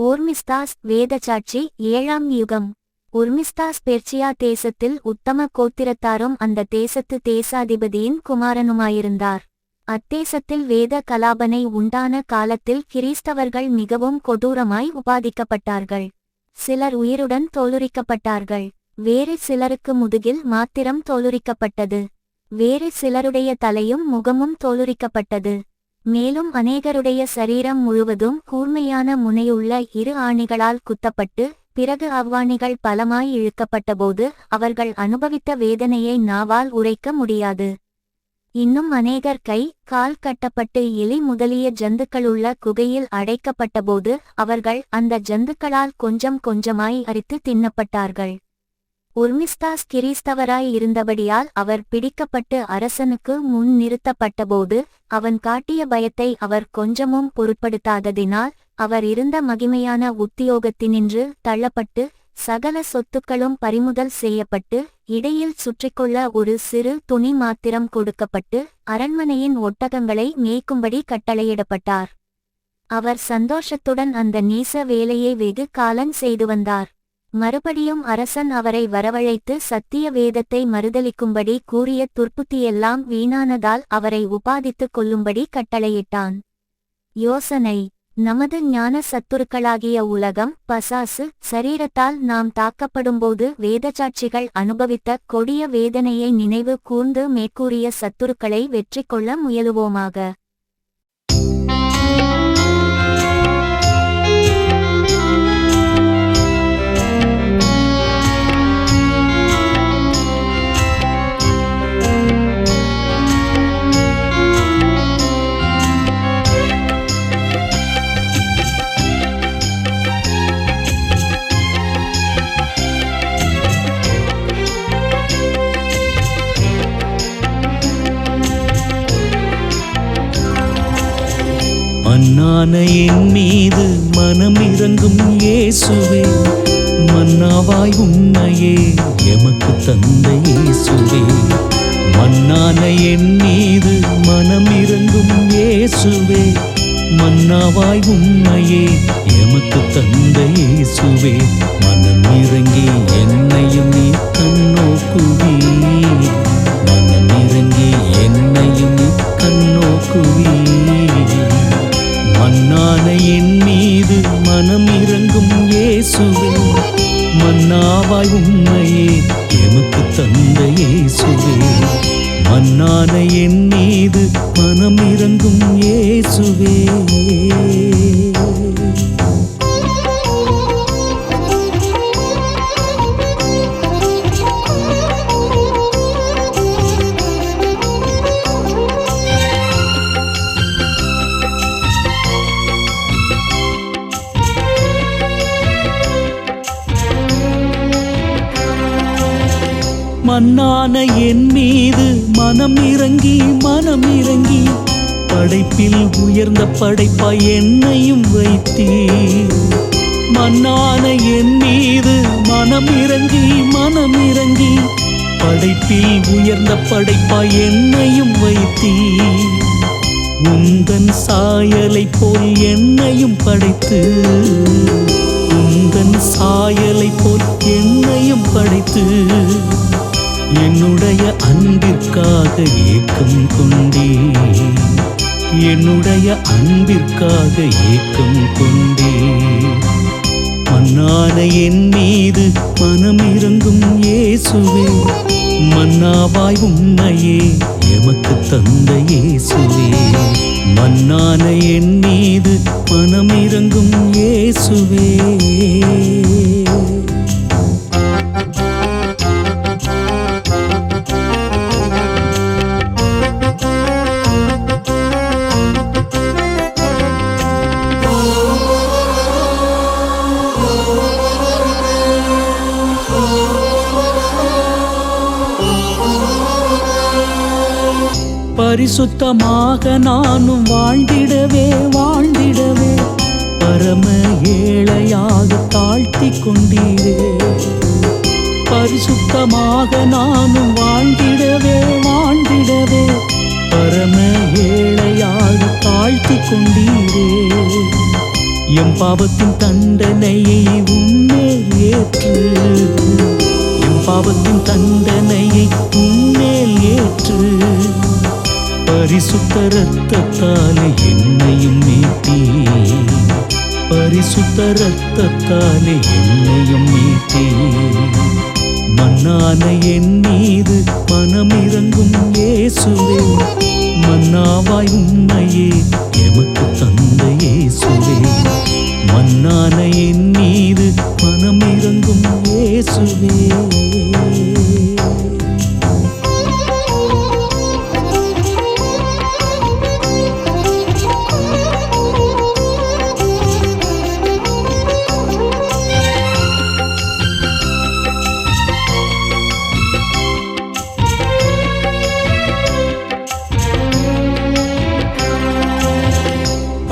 ஓர்மிஸ்தாஸ் வேதசாட்சி ஏழாம் யுகம். உர்மிஸ்தாஸ் பெர்ச்சியா தேசத்தில் உத்தம கோத்திரத்தாரும் அந்த தேசத்து தேசாதிபதியின் குமாரனுமாயிருந்தார். அத்தேசத்தில் வேத கலாபனை உண்டான காலத்தில் கிறிஸ்தவர்கள் மிகவும் கொடூரமாய் உபாதிக்கப்பட்டார்கள். சிலர் உயிருடன் தோலுரிக்கப்பட்டார்கள். வேறு சிலருக்கு முதுகில் மாத்திரம் தோலுரிக்கப்பட்டது. வேறு சிலருடைய தலையும் முகமும் தோலுரிக்கப்பட்டது. மேலும் அநேகருடைய சரீரம் முழுவதும் கூர்மையான முனையுள்ள இரு ஆணிகளால் குத்தப்பட்டு பிறகு அவ்வாணிகள் பலமாய் இழுக்கப்பட்டபோது அவர்கள் அனுபவித்த வேதனையை நாவால் உரைக்க முடியாது. இன்னும் அநேகர் கை கால் கட்டப்பட்டு எலி முதலிய ஜந்துக்களுள்ள குகையில் அடைக்கப்பட்டபோது அவர்கள் அந்த ஜந்துக்களால் கொஞ்சம் கொஞ்சமாய் அரித்து தின்னப்பட்டார்கள். உர்மிஸ்தாஸ் கிரீஸ்தவராய் இருந்தபடியால் அவர் பிடிக்கப்பட்டு அரசனுக்கு முன் நிறுத்தப்பட்டபோது அவன் காட்டிய பயத்தை அவர் கொஞ்சமும் பொருட்படுத்தாததினால் அவர் இருந்த மகிமையான உத்தியோகத்தினின்று தள்ளப்பட்டு சகல சொத்துக்களும் பறிமுதல் செய்யப்பட்டு இடையில் சுற்றிக்கொள்ள ஒரு சிறு துணி மாத்திரம் கொடுக்கப்பட்டு அரண்மனையின் ஒட்டகங்களை மேய்க்கும்படி கட்டளையிடப்பட்டார். அவர் சந்தோஷத்துடன் அந்த நீச வேலையை வெகு காலம் செய்து வந்தார். மறுபடியும் அரசன் அவரை வரவழைத்து சத்திய வேதத்தை மறுதளிக்கும்படி கூறிய துர்ப்புத்தியெல்லாம் வீணானதால் அவரை உபாதித்துக் கொள்ளும்படி கட்டளையிட்டான். யோசனை நமது ஞான சத்துருக்களாகிய உலகம் பசாசு சரீரத்தால் நாம் தாக்கப்படும்போது வேதச்சாட்சிகள் அனுபவித்த கொடிய வேதனையை நினைவு கூர்ந்து மேற்கூறிய சத்துருக்களை வெற்றி கொள்ள முயலுவோமாக. மன்னான என் மீது மனம் இறங்கும் இயேசுவே மன்னாவாய் உன்னையே எமக்கு தந்த இயேசுவே. மன்னான என் மீது மனம் இறங்கும் இயேசுவே மன்னாவாய் உன்னையே எமக்கு தந்த இயேசுவே. மனம் இறங்கி என்னையும் நீ கண்ணோக்குவே மனம் இறங்கி என்னையும் நீ கண்ணோக்குவே. மனம் இயேசுவே மன்னாவாய் உண்மையே. படைப்பில் உயர்ந்த படைப்பாய் என்னையும் வைத்தீ. மன்னான என் மீது மனம் இறங்கி மனம் இறங்கி படைப்பில் உயர்ந்த படைப்பாய் என்னையும் வைத்தீ. உந்தன் சாயலை போல் என்னையும் படைத்து. உந்தன் சாயலை போல் என்னையும் படைத்து. என்னுடைய அன்பிற்காக ஏக்கம் கொண்டே. என்னுடைய அன்பிற்காக ஏக்கம் கொண்டே மன்னான என் மீது மனம் இறங்கும் இயேசுவே மன்னாவாய் உண்மையே எமக்கு தந்த இயேசுவே. மன்னான என் மீது மனம் இறங்கும் இயேசுவே. பரிசுத்தமாக நானும் வாழ்ந்திடவே வாழ்ந்திடவே. பரம ஏழையாக தாழ்த்தி கொண்டீரே பரிசுத்தமாக நானும் வாழ்ந்திடவே வாழ்ந்திடவே. பரம ஏழையாக தாழ்த்தி கொண்டீரே எம் பாவத்தின் தண்டனையை உன்மேல் ஏற்று எம் பாவத்தின் தண்டனையை உன்மேல் ஏற்று. பரிசுத்த ரத்தத்தாலே என்னையும் மீட்டே பரிசுத்த ரத்தத்தாலே என்னையும் மீட்டே மன்னான என் மீது மனம் இறங்கும் இயேசுவே. மன்னாவாய் உண்மையே எமக்கு தந்த இயேசுவே. மன்னான என் மீது மனம் இறங்கும் இயேசுவே.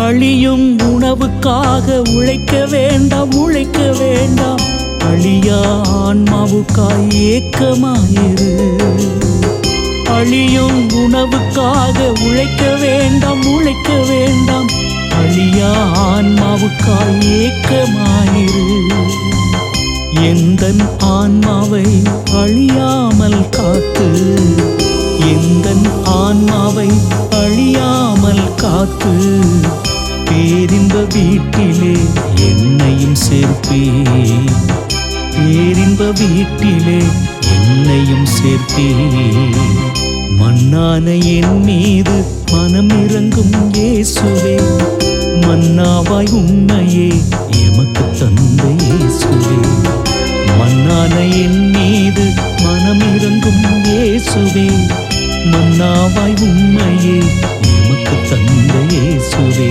அழியும் உணவுக்காக உழைக்க வேண்டாம் உழைக்க வேண்டாம். அழியா ஆன்மாவுக்காய் ஏக்கமாயிரு. அழியும் உணவுக்காக உழைக்க வேண்டாம் உழைக்க வேண்டாம். அழியா ஆன்மாவுக்காய் ஏக்கமாயிரு. எந்த ஆன்மாவை அழியாமல் காத்து எந்த ஆன்மாவை அழியாமல் காத்து பேரின்ப வீட்டிலே என்னையும் சேர்ப்பே பேரின்ப வீட்டிலே என்னையும் சேர்ப்பே மன்னான என் மீது மனம் இறங்கும் இயேசுவே. மன்னாவாய் உண்மையே எமக்கு தந்த இயேசுவே. மன்னான என் மீது மனம் இறங்கும் இயேசுவே. மன்னாவாய் உண்மையே எமக்கு தந்த இயேசுவே.